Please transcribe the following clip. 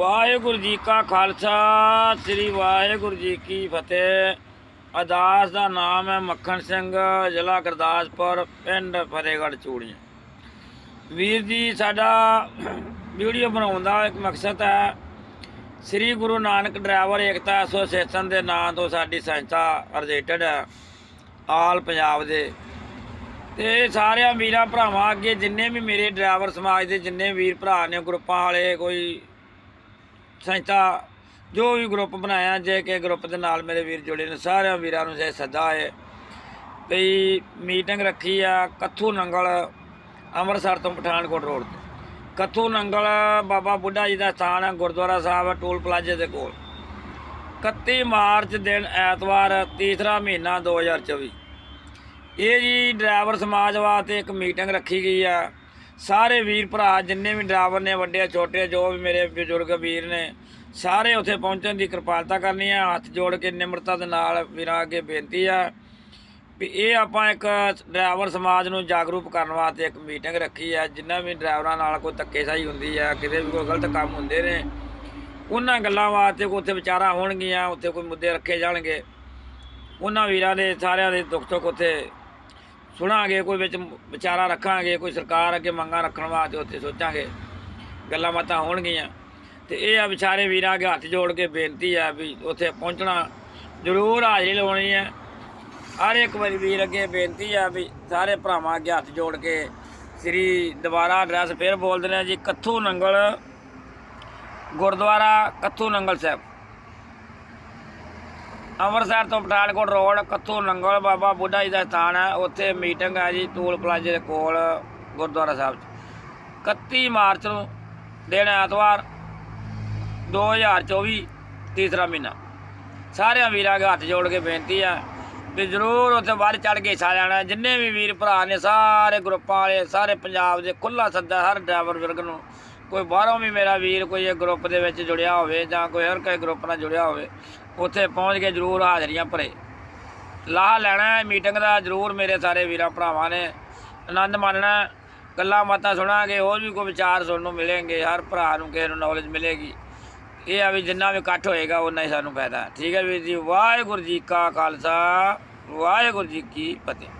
ਵਾਹਿਗੁਰੂ ਜੀ ਕਾ ਖਾਲਸਾ, ਸ੍ਰੀ ਵਾਹਿਗੁਰੂ ਜੀ ਕੀ ਫਤਿਹ। ਅਦਾਸ ਦਾ ਨਾਮ ਹੈ ਮੱਖਣ ਸਿੰਘ, ਜ਼ਿਲ੍ਹਾ ਗੁਰਦਾਸਪੁਰ, ਪਿੰਡ ਫਤਿਹਗੜ੍ਹ ਚੂੜੀਆਂ। ਵੀਰ ਜੀ, ਸਾਡਾ ਵੀਡੀਓ ਬਣਾਉਣ ਦਾ ਇੱਕ ਮਕਸਦ ਹੈ, ਸ੍ਰੀ ਗੁਰੂ ਨਾਨਕ ਡਰਾਈਵਰ ਏਕਤਾ ਐਸੋਸੀਏਸ਼ਨ ਦੇ ਨਾਂ ਤੋਂ ਸਾਡੀ ਸੰਸਥਾ ਰਜਿਸਟਰਡ ਹੈ, ਆਲ ਪੰਜਾਬ ਦੇ। ਤੇ ਸਾਰਿਆਂ ਵੀਰਾਂ ਭਰਾਵਾਂ ਅੱਗੇ ਜਿੰਨੇ ਵੀ ਮੇਰੇ ਡਰਾਈਵਰ ਸਮਾਜ ਦੇ ਜਿੰਨੇ ਵੀਰ ਭਰਾ ਨੇ, ਗਰੁੱਪਾਂ ਵਾਲੇ, ਕੋਈ ਸੰਸਥਾ ਜੋ ਵੀ ਗਰੁੱਪ ਬਣਾਇਆ, ਜੇ ਕਿ ਗਰੁੱਪ ਦੇ ਨਾਲ ਮੇਰੇ ਵੀਰ ਜੁੜੇ ਨੇ, ਸਾਰਿਆਂ ਵੀਰਾਂ ਨੂੰ ਜੇ ਸੱਦਾ ਹੈ ਵੀ ਮੀਟਿੰਗ ਰੱਖੀ ਆ ਕੱਥੂ ਨੰਗਲ, ਅੰਮ੍ਰਿਤਸਰ ਤੋਂ ਪਠਾਨਕੋਟ ਰੋਡ ਤੇ। ਕੱਥੂ ਨੰਗਲ ਬਾਬਾ ਬੁੱਢਾ ਜੀ ਦਾ ਸਥਾਨ ਹੈ ਗੁਰਦੁਆਰਾ ਸਾਹਿਬ ਟੋਲ ਪਲਾਜ਼ੇ ਦੇ ਕੋਲ। 31 ਮਾਰਚ ਦਿਨ ਐਤਵਾਰ, ਤੀਸਰਾ ਮਹੀਨਾ 2024 ਇਹ ਜੀ ਡਰਾਈਵਰ ਸਮਾਜ ਵਾਸਤੇ ਇੱਕ ਮੀਟਿੰਗ ਰੱਖੀ ਗਈ ਆ। ਸਾਰੇ ਵੀਰ ਭਰਾ, ਜਿੰਨੇ ਵੀ ਡਰਾਈਵਰ ਨੇ, ਵੱਡੇ ਛੋਟੇ ਜੋ ਵੀ ਮੇਰੇ ਬਜ਼ੁਰਗ ਵੀਰ ਨੇ, ਸਾਰੇ ਉੱਥੇ ਪਹੁੰਚਣ ਦੀ ਕਿਰਪਾਲਤਾ ਕਰਨੀ ਆ। ਹੱਥ ਜੋੜ ਕੇ ਨਿਮਰਤਾ ਦੇ ਨਾਲ ਵੀਰਾਂ ਅੱਗੇ ਬੇਨਤੀ ਆ ਵੀ ਇਹ ਆਪਾਂ ਇੱਕ ਡਰਾਈਵਰ ਸਮਾਜ ਨੂੰ ਜਾਗਰੂਕ ਕਰਨ ਵਾਸਤੇ ਇੱਕ ਮੀਟਿੰਗ ਰੱਖੀ ਆ। ਜਿੰਨਾ ਵੀ ਡਰਾਈਵਰਾਂ ਨਾਲ ਕੋਈ ਧੱਕੇਸ਼ਾਹੀ ਹੁੰਦੀ ਆ, ਕਿਤੇ ਵੀ ਕੋਈ ਗਲਤ ਕੰਮ ਹੁੰਦੇ ਨੇ, ਉਹਨਾਂ ਗੱਲਾਂ ਵਾਸਤੇ ਕੋਈ ਉੱਥੇ ਵਿਚਾਰਾਂ ਹੋਣਗੀਆਂ, ਉੱਥੇ ਕੋਈ ਮੁੱਦੇ ਰੱਖੇ ਜਾਣਗੇ। ਉਹਨਾਂ ਵੀਰਾਂ ਦੇ ਸਾਰਿਆਂ ਦੇ ਦੁੱਖ ਸੁੱਖ ਉੱਥੇ ਸੁਣਾਂਗੇ, ਕੋਈ ਵਿੱਚ ਵਿਚਾਰਾ ਰੱਖਾਂਗੇ, ਕੋਈ ਸਰਕਾਰ ਅੱਗੇ ਮੰਗਾਂ ਰੱਖਣ ਵਾਸਤੇ ਉੱਥੇ ਸੋਚਾਂਗੇ, ਗੱਲਾਂ ਬਾਤਾਂ ਹੋਣਗੀਆਂ। ਤੇ ਇਹ ਆ ਵਿਚਾਰੇ ਵੀਰਾਂ ਅੱਗੇ ਹੱਥ ਜੋੜ ਕੇ ਬੇਨਤੀ ਆ ਵੀ ਉੱਥੇ ਪਹੁੰਚਣਾ ਜ਼ਰੂਰ ਹਾਜ਼ਰੀ ਲਾਉਣੀ ਹੈ ਹਰ ਇੱਕ ਵਾਰੀ ਵੀਰ ਅੱਗੇ ਬੇਨਤੀ ਆ ਵੀ ਸਾਰੇ ਭਰਾਵਾਂ ਅੱਗੇ ਹੱਥ ਜੋੜ ਕੇ ਸ੍ਰੀ ਦੁਬਾਰਾ ਐਡਰੈਸ ਫੇਰ ਬੋਲ ਦਿੰਦੇ ਆ ਜੀ, ਕੱਥੂ ਨੰਗਲ, ਗੁਰਦੁਆਰਾ ਕੱਥੂ ਨੰਗਲ ਸਾਹਿਬ। ਅੰਮ੍ਰਿਤਸਰ ਤੋਂ ਪਠਾਨਕੋਟ ਰੋਡ, ਕੱਥੂ ਨੰਗਲ ਬਾਬਾ ਬੁੱਢਾ ਜੀ ਦਾ ਸਥਾਨ ਹੈ। ਉੱਥੇ ਮੀਟਿੰਗ ਹੈ ਜੀ ਟੂਲ ਪਲਾਜ਼ੇ ਦੇ ਕੋਲ, ਗੁਰਦੁਆਰਾ ਸਾਹਿਬ 'ਚ। 31 ਮਾਰਚ ਨੂੰ ਦਿਨ ਐਤਵਾਰ 2024 ਤੀਸਰਾ ਮਹੀਨਾ। ਸਾਰਿਆਂ ਵੀਰਾਂ ਦੇ ਹੱਥ ਜੋੜ ਕੇ ਬੇਨਤੀ ਆ ਵੀ ਜ਼ਰੂਰ ਉੱਥੇ ਵੱਧ ਚੜ ਕੇ ਹਿੱਸਾ ਲੈਣਾ ਜਿੰਨੇ ਵੀ ਵੀਰ ਭਰਾ ਨੇ, ਸਾਰੇ ਗਰੁੱਪਾਂ ਵਾਲੇ, ਸਾਰੇ ਪੰਜਾਬ ਦੇ ਖੁੱਲਾ ਸੱਦਾ ਹਰ ਡਰਾਈਵਰ ਵਰਗ ਨੂੰ, ਕੋਈ ਬਾਹਰੋਂ ਵੀ ਮੇਰਾ ਵੀਰ ਕੋਈ ਇਹ ਗਰੁੱਪ ਦੇ ਵਿੱਚ ਜੁੜਿਆ ਹੋਵੇ ਜਾਂ ਕੋਈ ਹਰ ਕੋਈ ਗਰੁੱਪ ਨਾਲ ਜੁੜਿਆ ਹੋਵੇ ਉੱਥੇ ਪਹੁੰਚ ਕੇ ਜ਼ਰੂਰ ਹਾਜ਼ਰੀਆਂ ਭਰੇ। ਲਾਹ ਲੈਣਾ ਹੈ ਮੀਟਿੰਗ ਦਾ ਜ਼ਰੂਰ ਮੇਰੇ ਸਾਰੇ ਵੀਰਾਂ ਭਰਾਵਾਂ ਨੇ। ਆਨੰਦ ਮਾਣਨਾ ਗੱਲਾਂ ਬਾਤਾਂ ਸੁਣਾਂਗੇ, ਹੋਰ ਵੀ ਕੋਈ ਵਿਚਾਰ ਸੁਣਨ ਨੂੰ ਮਿਲਣਗੇ, ਹਰ ਭਰਾ ਨੂੰ ਕਿਸੇ ਨੂੰ ਨੌਲੇਜ ਮਿਲੇਗੀ। ਇਹ ਆ ਵੀ ਜਿੰਨਾ ਵੀ ਇਕੱਠ ਹੋਏਗਾ ਉਨਾ ਹੀ ਸਾਨੂੰ ਫਾਇਦਾ। ਠੀਕ ਹੈ ਵੀਰ ਜੀ, ਵਾਹਿਗੁਰੂ ਜੀ ਕਾ ਖਾਲਸਾ, ਵਾਹਿਗੁਰੂ ਜੀ ਕੀ ਫਤਿਹ।